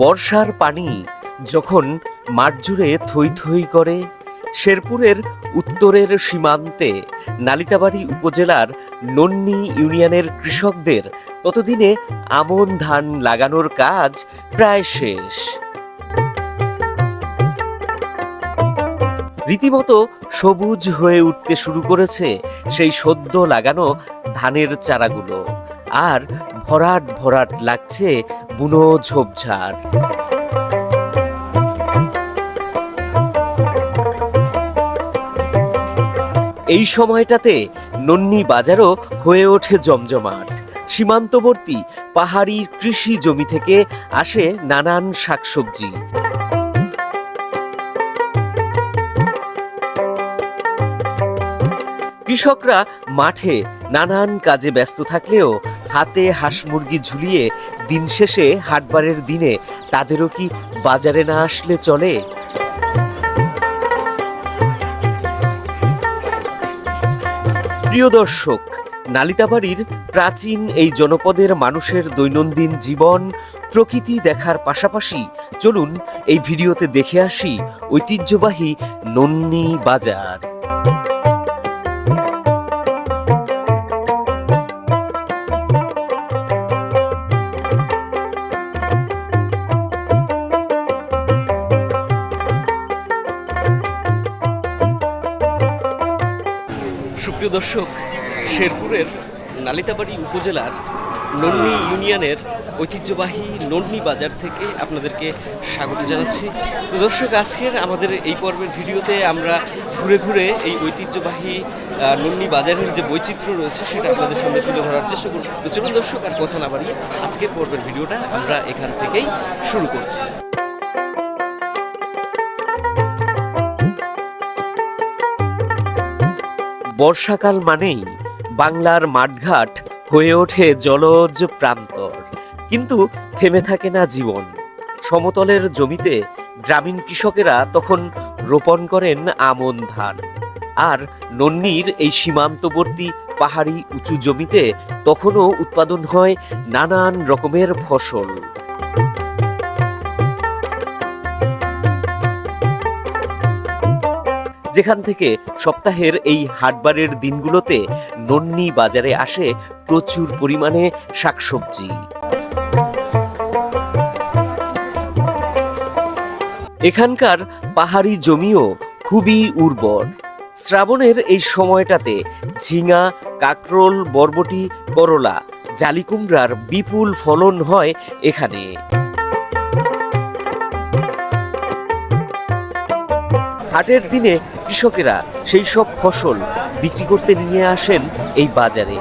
বর্ষার পানি যখন মাঠ জুড়ে থই থই করে, শেরপুরের উত্তরের সীমান্তে নালিতাবাড়ি উপজেলার নন্নি ইউনিয়নের কৃষকদের ততদিনে আমন ধান লাগানোর কাজ প্রায় শেষ। রীতিমতো সবুজ হয়ে উঠতে শুরু করেছে সেই সদ্য লাগানো ধানের চারাগুলো। আর ভরাট ভরাট লাগছে বুনো ঝোপঝাড়। এই সময়টাতে নন্নি বাজারও হয়ে ওঠে জমজমাট। সীমান্তবর্তী পাহাড়ি কৃষি জমি থেকে আসে নানান শাকসবজি। কৃষকরা মাঠে নানান কাজে ব্যস্ত থাকলেও হাতে হাঁস মুরগি ঝুলিয়ে দিন শেষে হাটবারের দিনে তাদেরও কি বাজারে না আসলে চলে? প্রিয় দর্শক, নালিতাবাড়ির প্রাচীন এই জনপদের মানুষের দৈনন্দিন জীবন প্রকৃতি দেখার পাশাপাশি চলুন এই ভিডিওতে দেখে আসি ঐতিহ্যবাহী নন্নি বাজার। সুপ্রিয় দর্শক, শেরপুরের নালিতাবাড়ি উপজেলার নন্নি ইউনিয়নের ঐতিহ্যবাহী নন্নি বাজার থেকে আপনাদেরকে স্বাগত জানাচ্ছি। দর্শক, আজকের আমাদের এই পর্বের ভিডিওতে আমরা ঘুরে ঘুরে এই ঐতিহ্যবাহী নন্নি বাজারের যে বৈচিত্র্য রয়েছে সেটা আপনাদের সামনে তুলে ধরার চেষ্টা করব। তো চলুন দর্শক, আর কথা না বাড়িয়ে আজকের পর্বের ভিডিওটা আমরা এখান থেকেই শুরু করছি। বর্ষাকাল মানেই বাংলার মাঠঘাট হয়ে ওঠে জলজ প্রান্তর। কিন্তু থেমে থাকে না জীবন। সমতলের জমিতে গ্রামীণ কৃষকেরা তখন রোপণ করেন আমন ধান। আর নন্নির এই সীমান্তবর্তী পাহাড়ি উঁচু জমিতে তখনও উৎপাদন হয় নানান রকমের ফসল। যেখান থেকে সপ্তাহের এই হাটবারের দিনগুলোতে নন্নি বাজারে আসে প্রচুর পরিমাণে শাকসবজি। এখানকার পাহাড়ি জমিও খুবই উর্বর। শ্রাবণের এই সময়টাতে ঝিঙা, কাকরোল, বরবটি, করলা, জালিকুমড়ার বিপুল ফলন হয় এখানে। হাটের দিনে কৃষকেরা সেই সব ফসল বিক্রি করতে নিয়ে আসেন এই বাজারে।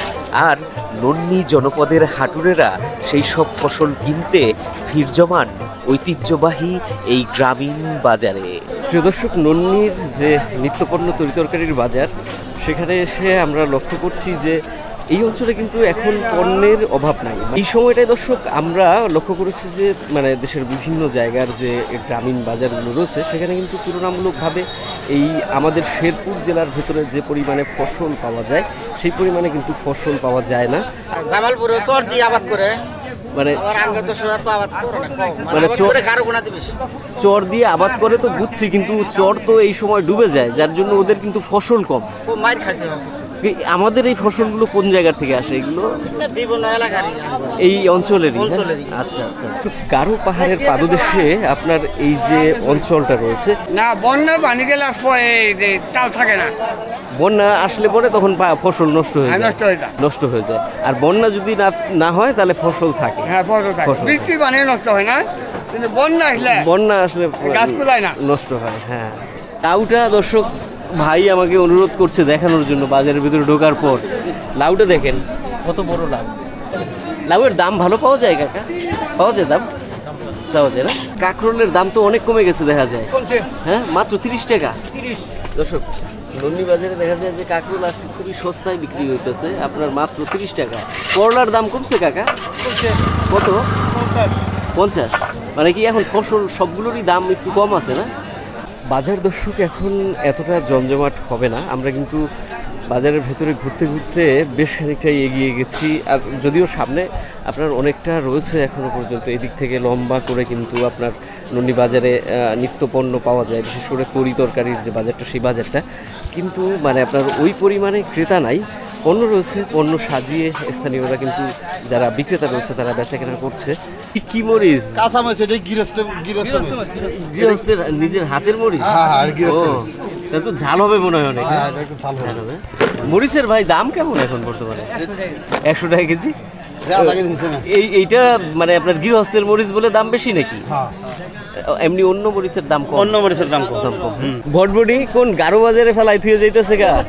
আর নন্নি জনপদের হাটুরেরা সেই সব ফসল কিনতে ভিড় জমান ঐতিহ্যবাহী এই গ্রামীণ বাজারে। প্রিয় দর্শক, নন্নির যে নিত্যপণ্য তরিতরকারির বাজার, সেখানে এসে আমরা লক্ষ্য করছি যে এই অঞ্চলে কিন্তু এখন পণ্যের অভাব নাই। এই সময়টায় দর্শক আমরা লক্ষ্য করেছি যে মানে দেশের বিভিন্ন জায়গার যে গ্রামীণ বাজারগুলো রয়েছে সেখানে কিন্তু তুলনামূলকভাবে এই আমাদের শেরপুর জেলার ভেতরে যে পরিমাণে ফসল পাওয়া যায় সেই পরিমাণে কিন্তু ফসল পাওয়া যায় না। জামালপুরে চর দিয়ে আবাদ করে। মানে। মানে মানে চর- দিয়ে আবাদ করে তো বুঝছি কিন্তু চর তো এই সময় ডুবে যায় যার জন্য ওদের কিন্তু ফসল কম। ও মাইর খাইছে আমাদের এই ফসলগুলো কোন জায়গা থেকে আসে? এগুলো বিভিন্ন এই অঞ্চলের আচ্ছা আচ্ছা গারো পাহাড়ের পাদদেশে আপনার এই যে অঞ্চলটা রয়েছে না বন্যার পানি গেলে পরে এই থাকে না। বন্যা আসলে পরে তখন ফসল নষ্ট হয়ে হ্যাঁ, যায়। নষ্ট হয়ে যায়। নষ্ট হয়ে যায়। আর বন্যা যদি না না হয় তাহলে ফসল থাকে। হ্যাঁ ফসল থাকে। ফসল। পানি নষ্ট হয় না। কিন্তু বন্যা আসলে বন্যা আসলে গাছ কুলায় না। নষ্ট হয় হ্যাঁ। লাউটা দর্শক ভাই আমাকে অনুরোধ করছে দেখানোর জন্য বাজারের ভিতরে ঢোকার পর। লাউটা দেখেন। কত বড় লাউ? লাউয়ের দাম ভালো পাওয়া যায় কাকা? পাওয়া যায় দাম? পাওয়া যায় না? কাঁকরোলের দাম তো অনেক কমে গেছে দেখা যায়। হ্যাঁ মাত্র তিরিশ টাকা। দর্শক নন্দী বাজারে দেখা যায় যে কাঁকরোল আজকে খুবই সস্তায় বিক্রি হইতেছে আপনার মাত্র তিরিশ টাকা। করলার দাম কমছে কাকা? কত? পঞ্চাশ। মানে কি এখন ফসল সবগুলোরই দাম একটু কম আছে না? বাজার দর্শক এখন এতটা জমজমাট হবে না। আমরা কিন্তু বাজারের ভেতরে ঘুরতে ঘুরতে বেশ খানিকটাই এগিয়ে গেছি। আর যদিও সামনে আপনার অনেকটা রয়েছে এখনও পর্যন্ত। এদিক থেকে লম্বা করে কিন্তু আপনার নন্দী বাজারে আহ, নিত্যপণ্য পাওয়া যায় বিশেষ করে তরি তরকারির যে বাজারটা সেই বাজারটা। কিন্তু মানে আপনার ওই পরিমাণে ক্রেতা নাই। পণ্য রয়েছে পণ্য সাজিয়ে স্থানীয়রা কিন্তু যারা বিক্রেতা রয়েছে তারা বেচা কেনা করছে। কি- মরিচ? কাঁচা গৃহস্থ গৃহস্থ মাছ। গৃহস্থের নিজের হাতের মরিচ? হ্যাঁ, হ্যাঁ, তা তো ঝাল হবে মনে হয় অনেক। হ্যাঁ এটা ঝাল হবে। মরিচের ভাই দাম কেমন এখন বর্তমানে? একশো টাকা কেজি। এই এইটা মানে আপনার গৃহস্থের মরিচ বলে দাম বেশি নাকি? হ্যাঁ। এমনি অন্য মরিচের দাম কম। অন্য মরিচের দাম কম। কম। ভটভটি কোন গারো বাজারে ফেলাই থুয়ে যাইতেছে গা?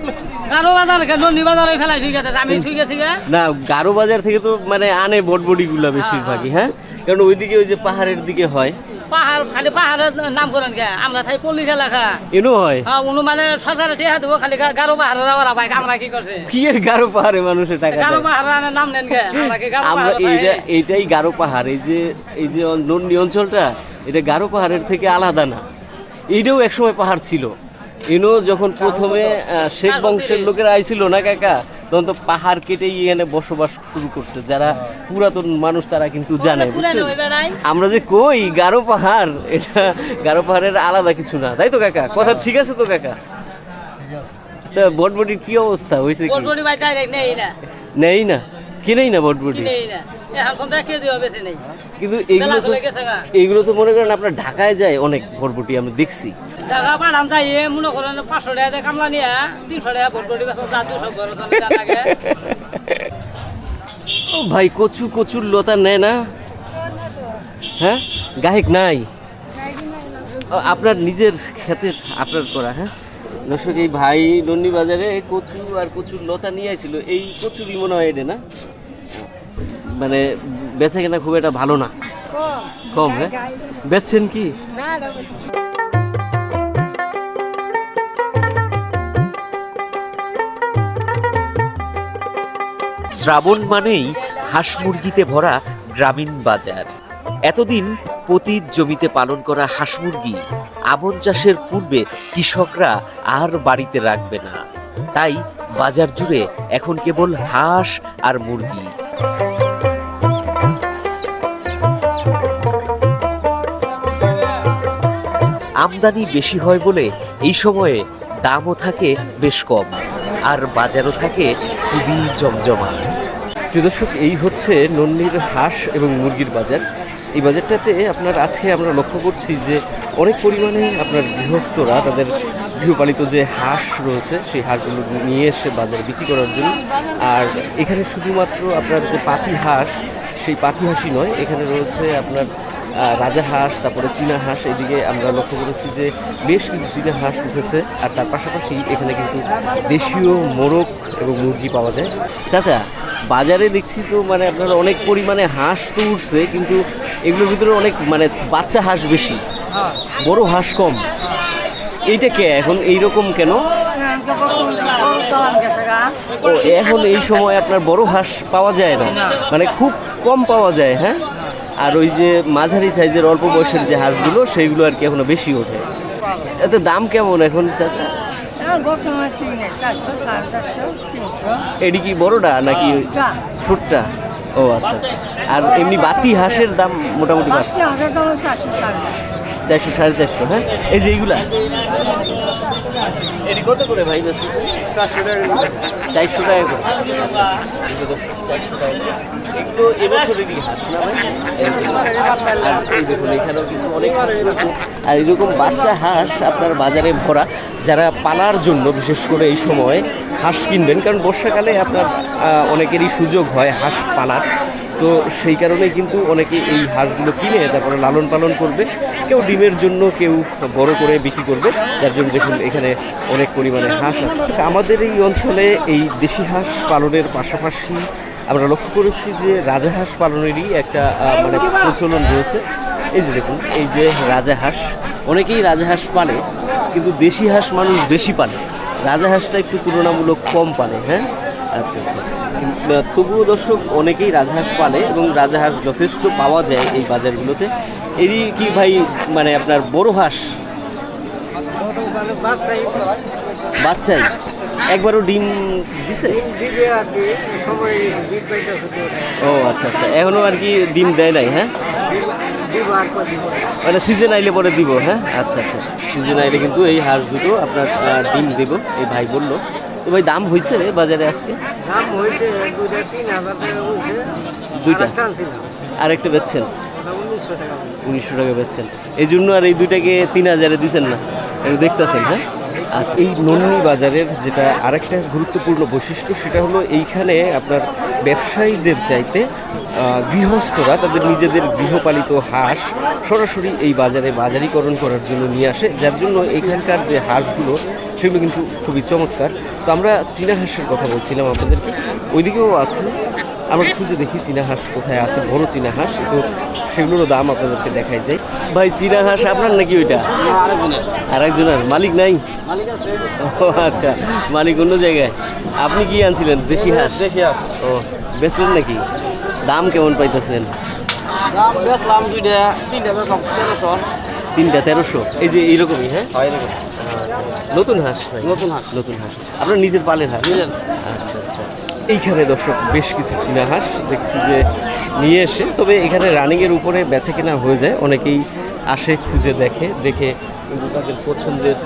কারও বাজার বাজারে ফেলাই শুই গেছে আমি শুই গেছি গা। না গারো বাজার থেকে তো মানে আনে বটবডি গুলা বেশিরভাগই হ্যাঁ? কারণ ওইদিকে ওই যে পাহাড়ের দিকে হয়। পাহাড় খালি পাহাড়ের নাম করেন কে? আমরা থাই পল্লী এলাকা। এনো হয়? হ্যাঁ উনি মানে সরকারে টেহা দেবো খালি গারো পাহাড়ের ওরা ভাই আমরা কি করছে? কি এর গারো পাহাড়ে মানুষের টাকা গারো? পাহাড়ের নাম নেন কে? আমরা কি গারো পাহাড় এইটা এইটাই গারো পাহাড়। এই যে এই যে নন্দী অঞ্চলটা এটা গারো পাহাড়ের থেকে আলাদা না। এইটাও একসময় পাহাড় ছিল। এনো যখন প্রথমে শেখ বংশের লোকেরা আইছিল না কাকা? তখন তো পাহাড় কেটেই এখানে বসবাস শুরু করছে। যারা পুরাতন মানুষ তারা কিন্তু জানে আমরা যে কই গারো পাহাড়? এটা গারো পাহাড়ের আলাদা কিছু না। তাই তো কাকা? কথা ঠিক আছে তো কাকা? তা বটবটির কি অবস্থা? হয়েছে কি? নেই না। নেই না? কিনেই না বটবটি? কিন্তু এইগুলো তো চলে এইগুলো তো মনে করেন আপনার ঢাকায় যায় অনেক বরবটি আমি দেখছি। জায়গা পাঠান যাই মনে করেন পাঁচশো টাকা দিয়ে কামলা নিয়ে তিনশো টাকা বলবনি বেসন যা দুশো করে লাগে। ও ভাই কচু কচুর লতা নেয় না? হ্যাঁ? গায়ক নাই? আপনার নিজের ক্ষেতের আপনার করা হ্যাঁ? দর্শক এই ভাই নন্দি বাজারে কচু আর কচুর লতা নিয়ে আসছিল এই কচুরই মনে হয় এটা না? মানে বেচা কেনা খুব একটা ভালো না? কম। হ্যাঁ? বেচছেন কি? শ্রাবণ মানেই হাঁস মুরগিতে ভরা গ্রামীণ বাজার। এতদিন পতিত জমিতে পালন করা হাঁস মুরগি আমন চাষের পূর্বে কৃষকরা আর বাড়িতে রাখবে না। তাই বাজার জুড়ে এখন কেবল হাঁস আর মুরগি। আমদানি বেশি হয় বলে এই সময়ে দামও থাকে বেশ কম। আর বাজারও থাকে খুবই জমজমা দর্শক, এই হচ্ছে নন্দির হাঁস এবং মুরগির বাজার। এই বাজারটাতে আপনার আজকে আমরা লক্ষ্য করছি যে অনেক পরিমাণে আপনার গৃহস্থরা, তাদের গৃহপালিত যে হাঁস রয়েছে, সেই হাঁসগুলো নিয়ে এসে বাজারে বিক্রি করার জন্য। আর এখানে শুধুমাত্র আপনার যে পাতি হাঁস, সেই পাতি হাঁসই নয়, এখানে রয়েছে আপনার রাজা হাঁস, তারপরে চীনা হাঁস, এদিকে আমরা লক্ষ্য করেছি যে বেশ কিছু চীনা হাঁস উঠেছে, আর তার পাশাপাশি এখানে কিন্তু দেশীয় মোরগ এবং মুরগি পাওয়া যায়। চাচা, বাজারে দেখছি তো মানে আপনার অনেক পরিমাণে হাঁস তো উঠছে, কিন্তু এগুলোর ভিতরে অনেক মানে বাচ্চা হাঁস বেশি, বড় হাঁস কম। এইটা কে? এখন এইরকম কেন? এখন এই সময় আপনার বড় হাঁস পাওয়া যায় না। মানে খুব কম পাওয়া যায় হ্যাঁ? আর ওই যে মাঝারি সাইজের অল্প বয়সের যে হাঁসগুলো সেইগুলো আর কি এখনও বেশি ওঠে। এতে দাম কেমন এখন চাচা? এটি কি বড়টা নাকি ছোটটা। ও আচ্ছা আচ্ছা। আর এমনি বাতি হাঁসের দাম মোটামুটি চারশো সাড়ে চারশো হ্যাঁ? এই যে এইগুলা? এটি কত করে ভাই বেশি চারশো টাকা চারশো টাকা করে। চারশো টাকা এগুলো এবছরেরই হাঁস না ভাই? আর দেখুন এখানেও কিন্তু অনেক আর এরকম বাচ্চা হাঁস আপনার বাজারে ভরা যারা পালার জন্য বিশেষ করে এই সময় হাঁস কিনবেন কারণ বর্ষাকালে আপনার অনেকেরই সুযোগ হয় হাঁস পালার। তো সেই কারণে কিন্তু অনেকে এই হাঁসগুলো কিনে তারপরে লালন পালন করবে। কেউ ডিমের জন্য কেউ বড় করে বিক্রি করবে। যার জন্য দেখুন এখানে অনেক পরিমাণে হাঁস আছে। আমাদের এই অঞ্চলে এই দেশি হাঁস পালনের পাশাপাশি আমরা লক্ষ্য করেছি যে রাজাহাঁস পালনেরই একটা মানে প্রচলন রয়েছে। এই যে দেখুন, এই যে রাজা হাঁস, অনেকেই রাজা হাঁস পালে, কিন্তু দেশি হাঁস মানুষ বেশি পালে। রাজাহাঁসটা একটু তুলনামূলক কম পালে হ্যাঁ? আচ্ছা আচ্ছা। তবুও দর্শক, অনেকেই রাজহাঁস পালে এবং রাজাহাঁস যথেষ্ট পাওয়া যায় এই বাজারগুলোতে। এরই কি ভাই মানে আপনার বড় হাঁস? বাচ্চাই। একবারও ডিম দিছে? ও আচ্ছা আচ্ছা। এখনও আর কি ডিম দেয় নাই হ্যাঁ? মানে সিজন আইলে পরে দিব হ্যাঁ? আচ্ছা আচ্ছা। সিজন আইলে কিন্তু এই হাঁস দুটো আপনার ডিম দেব, এই ভাই বলল। তো ভাই দাম হয়েছে রে বাজারে আজকে? দাম হয়েছে দুইটা তিন হাজার টাকা বলছে দুইটা? আরেকটা বেচছেন? উনিশশো টাকা বেচছেন। এই জন্য আর এই দুইটাকে তিন হাজারে দিচ্ছেন না। দেখতেছেন হ্যাঁ? আচ্ছা এই নন্নি বাজারের যেটা আরেকটা গুরুত্বপূর্ণ বৈশিষ্ট্য সেটা হলো এইখানে আপনার ব্যবসায়ীদের চাইতে গৃহস্থরা তাদের নিজেদের গৃহপালিত হাঁস সরাসরি এই বাজারে বাজারীকরণ করার জন্য নিয়ে আসে। যার জন্য এখানকার যে হাঁসগুলো সেগুলো কিন্তু খুবই চমৎকার। তো আমরা চীনা হাঁসের কথা বলছিলাম আপনাদেরকে। ওইদিকেও আছে। আমরা খুঁজে দেখি চীনা হাঁস কোথায় আছে। বড় চীনা হাঁস। তো সেগুলোরও দাম আপনাদেরকে দেখাই যায় ভাই চীনা হাঁস আপনার নাকি ওইটা? আর একজনের মালিক নাই? ও আচ্ছা। মালিক অন্য জায়গায়। আপনি কি আনছিলেন? দেশি হাঁস? দেশি হাঁস। ও বেচলেন নাকি? দাম কেমন পাইতেছেন? দাম বেচলাম দুইটা তিনটা তেরোশো। তিনটা তেরোশো। এই যে এইরকমই হ্যাঁ? আচ্ছা। নতুন হাঁস ভাই নতুন হাঁস। নতুন হাঁস। আপনার নিজের পালের হাঁস? নিজের। আচ্ছা আচ্ছা। এইখানে দর্শক বেশ কিছু চীনা হাঁস দেখছি যে নিয়ে এসে তবে এখানে রানিংয়ের উপরে বেচে কেনা হয়ে যায়। অনেকেই আসে খুঁজে দেখে দেখে কিন্তু তাদের পছন্দের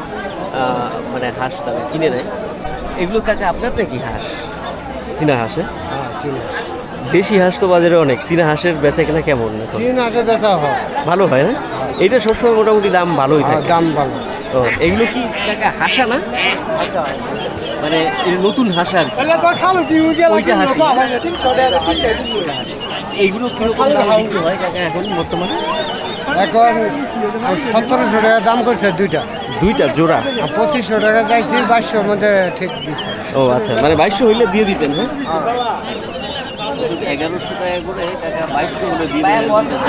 মানে হাঁস তারা কিনে নেয়। এগুলো কাকে আপনার নাকি হাঁস? চীনা হাঁসে দেশি হাঁস তো বাজারে অনেক। চীনা হাঁসের বেচা কেনা কেমন এখন? হাঁসের হাসে বেচা হয়। ভালো হয় না এটা সবসময় মোটামুটি দাম ভালোই থাকে। দাম ভালো। ও এগুলো কি কাকা হাসা না? মানে নতুন হাসা আর ওইটা হাসি এইগুলো কীরকম বিক্রি হয় কাকা এখন বর্তমানে? এখন সতেরোশো টাকা দাম করছে দুইটা। দুইটা জোড়া? আর পঁচিশশো টাকা চাইছি বাইশশোর মধ্যে ঠিক দিচ্ছে ও আচ্ছা মানে বাইশশো হইলে দিয়ে দিতেন হ্যাঁ? এগারোশো টাকা করে টাকা বাইশশো হলে দিয়ে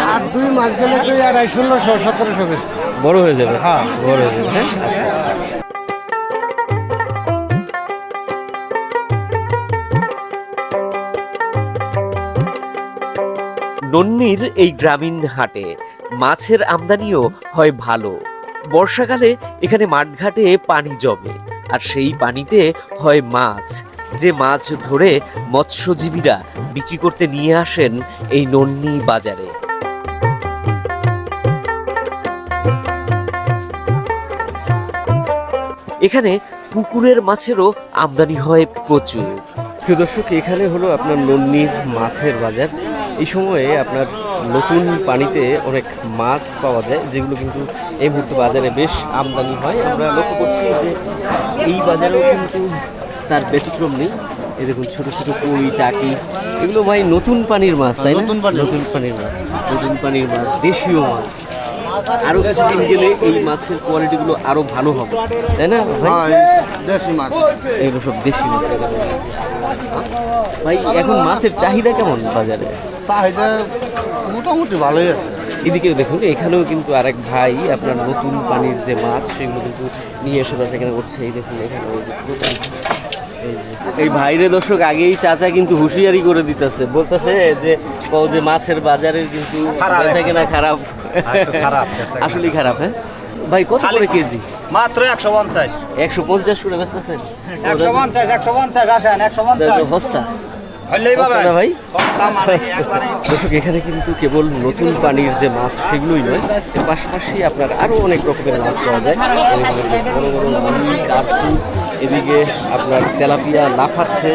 আর দুই মাস গেলে দুই আড়াই ষোলোশো সতেরোশো বেশি বড় হয়ে যাবে। হ্যাঁ। বড় হয়ে যাবে হ্যাঁ? নন্নির এই গ্রামীণ হাটে মাছের আমদানিও হয় ভালো। বর্ষাকালে এখানে মাঠঘাটে পানি জমে আর সেই পানিতে হয় মাছ। যে মাছ ধরে মৎস্যজীবীরা বিক্রি করতে নিয়ে আসেন এই নন্নি বাজারে। এখানে পুকুরের মাছেরও আমদানি হয় প্রচুর। প্রিয় দর্শক এখানে হলো আপনার নন্নির মাছের বাজার। এই সময়ে আপনার নতুন পানিতে অনেক মাছ পাওয়া যায় যেগুলো কিন্তু এই মুহূর্তে বাজারে বেশ আমদানি হয়। আমরা লক্ষ্য করছি যে এই বাজারেও কিন্তু তার ব্যতিক্রম নেই। এই দেখুন ছোট ছোট কই টাকি এগুলো ভাই নতুন পানির মাছ তাই না? নতুন নতুন পানির মাছ। নতুন পানির মাছ দেশীয় মাছ। আরও কিছুদিন গেলে এই মাছের কোয়ালিটিগুলো আরও ভালো হবে। তাই না ভাই? হ্যাঁ দেশি মাছ। এগুলো সব দেশি মাছ। ভাই এখন মাছের চাহিদা কেমন বাজারে? চাহিদা মোটামুটি ভালোই আছে। এদিকে দেখুন এখানেও কিন্তু আরেক ভাই আপনার নতুন পানির যে মাছ সেগুলো কিন্তু নিয়ে এসে বেচা কেনা করছে। এই দেখুন এখানে ওই যে এই ভাইরে দর্শক আগেই চাচা কিন্তু হুঁশিয়ারি করে দিতেছে। বলতেছে যে যে মাছের বাজারের কিন্তু বেচা কেনা খারাপ। খারাপ আসলেই খারাপ হ্যাঁ? ভাই কত করে কেজি? মাত্র একশো পঞ্চাশ। একশো পঞ্চাশ করে বেচতেছেন? একশো পঞ্চাশ একশো আসেন একশো ভাই? মানে দর্শক এখানে কিন্তু কেবল নতুন পানির যে মাছ সেগুলোই নয় পাশাপাশি আপনার আরও অনেক রকমের মাছ পাওয়া যায়। এদিকে বড় বড় কার্পু এদিকে আপনার তেলাপিয়া লাফাচ্ছে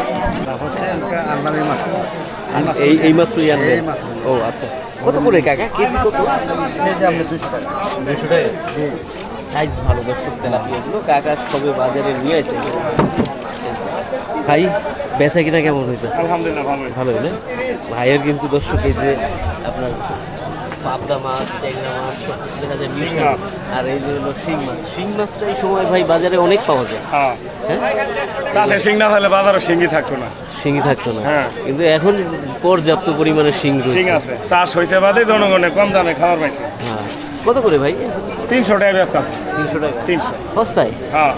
এই এই মাত্রই আনবেন ও আচ্ছা। কত করে কাকা? কেজি কত? দুশো টাকা। সাইজ ভালো দর্শক তেলাপিয়াগুলো কাকা সবে বাজারে নিয়ে আসে। ভাই বেচা কিনা কেমন হইতেছে? আলহামদুলিল্লাহ ভালো ভালো হলে ভাইয়ের কিন্তু দর্শক এই যে আপনার পাবদা মাছ ট্যাংরা মাছ সব কিছু দেখা যায় মিশে আর এই যে হলো শিং মাছ। শিং মাছটা এই সময় ভাই বাজারে অনেক পাওয়া যায়। হ্যাঁ। হ্যাঁ? চাষে শিং না হলে বাজারও শিঙ্গি থাকতো না। শিঙি থাকতো না। হ্যাঁ। কিন্তু এখন পর্যাপ্ত পরিমাণে শিং শিং আছে। চাষ হইতে বাদে জনগণে কম দামে খাবার পাইছে। হ্যাঁ। কত করে ভাই? তিনশো টাকা ব্যস্ত তিনশো টাকা। তিনশো। সস্তায়? হ্যাঁ।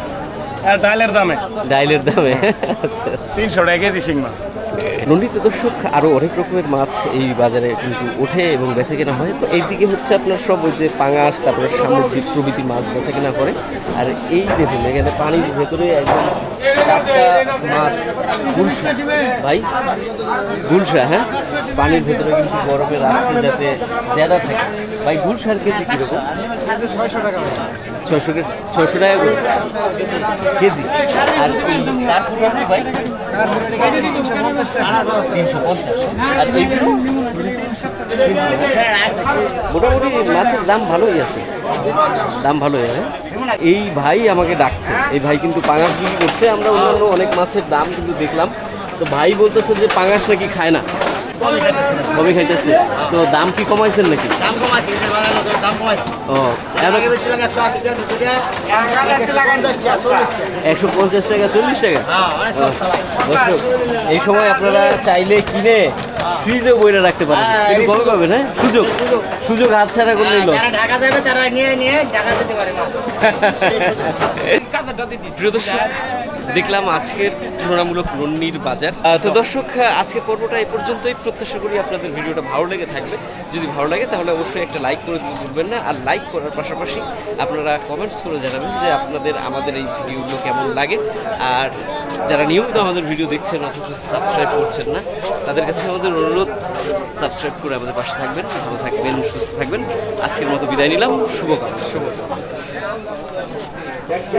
আর ডালের দামে। ডাইলের দামে। আচ্ছা। তিনশো টাকা কেজি শিং মাছ। নন্দিত দর্শক আরও অনেক রকমের মাছ এই বাজারে কিন্তু ওঠে এবং বেচে কেনা হয়। তো এইদিকে হচ্ছে আপনার সব ওই যে পাঙাশ, তারপরে সামুদ্রিক প্রভৃতি মাছ বেচে কেনা করে। আর এই দেখুন, এখানে পানির ভেতরে একদম মাছ, গুলশা। ভাই, গুলশা হ্যাঁ? পানির ভেতরে কিন্তু গরমে রাখছে যাতে জ্যাদা থাকে। ভাই, গুলশার কেজি কীরকম? ছয়শো টাকা ছয়শো ছয়শো টাকা কেজি। আর আপনি ভাই মোটামুটি মাছের দাম ভালোই আছে। দাম ভালোই আছে। এই ভাই আমাকে ডাকছে। এই ভাই কিন্তু পাঙাশ বিক্রি করছে। আমরা অন্যান্য অনেক মাছের দাম কিন্তু দেখলাম। তো ভাই বলতেছে যে পাঙাশ নাকি খায় না। কমে খাইতেছে। তো দাম কি কমাইছেন নাকি? দাম কমাইছি দাম কমাইছি। ও আগে বলছিলাম একশো আশি টাকা দুশো টাকা পঞ্চাশ টাকা চল্লিশ টাকা। হ্যাঁ অনেক সস্তা ভাই। এই সময় আপনারা চাইলে কিনে ফ্রিজে বইরে রাখতে পারেন। একটু কমে পাবেন হ্যাঁ? সুযোগ। সুযোগ। হাত ছাড়া করলেই লস যারা ঢাকা যাবে তারা নিয়ে নিয়ে ঢাকা যেতে পারে মাছ প্রিয় দর্শক দেখলাম আজকের তুলনামূলক নন্নির বাজার। তো দর্শক আজকের পর্বটা এই পর্যন্তই। প্রত্যাশা করি আপনাদের ভিডিওটা ভালো লেগে থাকবে। যদি ভালো লাগে তাহলে অবশ্যই একটা লাইক করে দিতে ভুলবেন না। আর লাইক করার পাশাপাশি আপনারা কমেন্টস করে জানাবেন যে আপনাদের, আমাদের এই ভিডিওগুলো কেমন লাগে। আর যারা নিয়মিত আমাদের ভিডিও দেখছেন অথচ সাবস্ক্রাইব করছেন না, তাদের কাছে আমাদের অনুরোধ সাবস্ক্রাইব করে আমাদের পাশে থাকবেন। ভালো থাকবেন, সুস্থ থাকবেন। আজকের মতো বিদায় নিলাম। শুভকামনা। শুভ